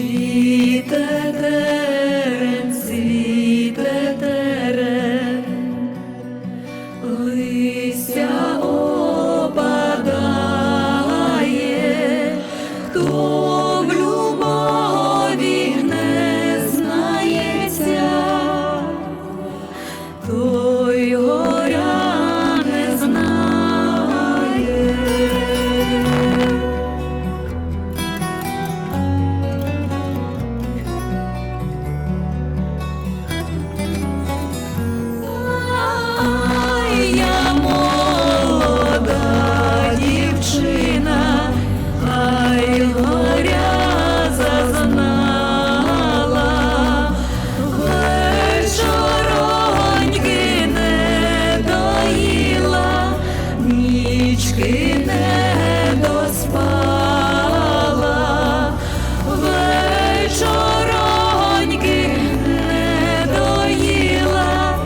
Світе. ти доспала, вечороньки не доїла,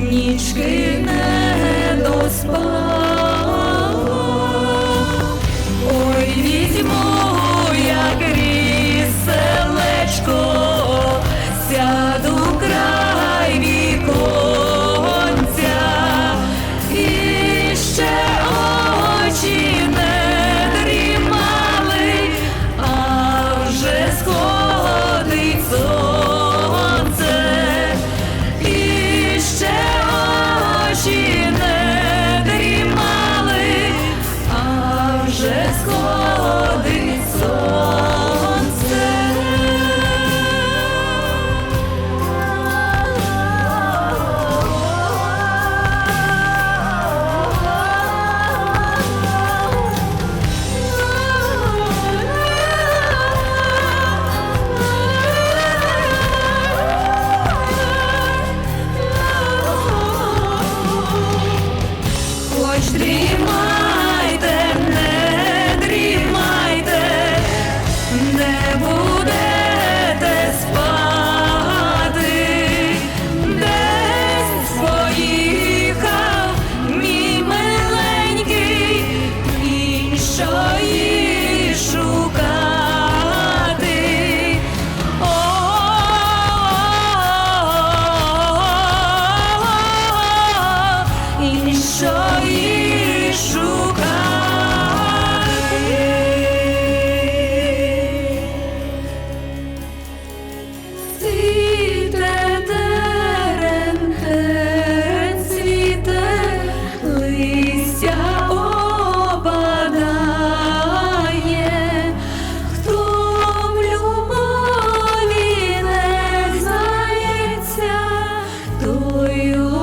нічки не доспала. you.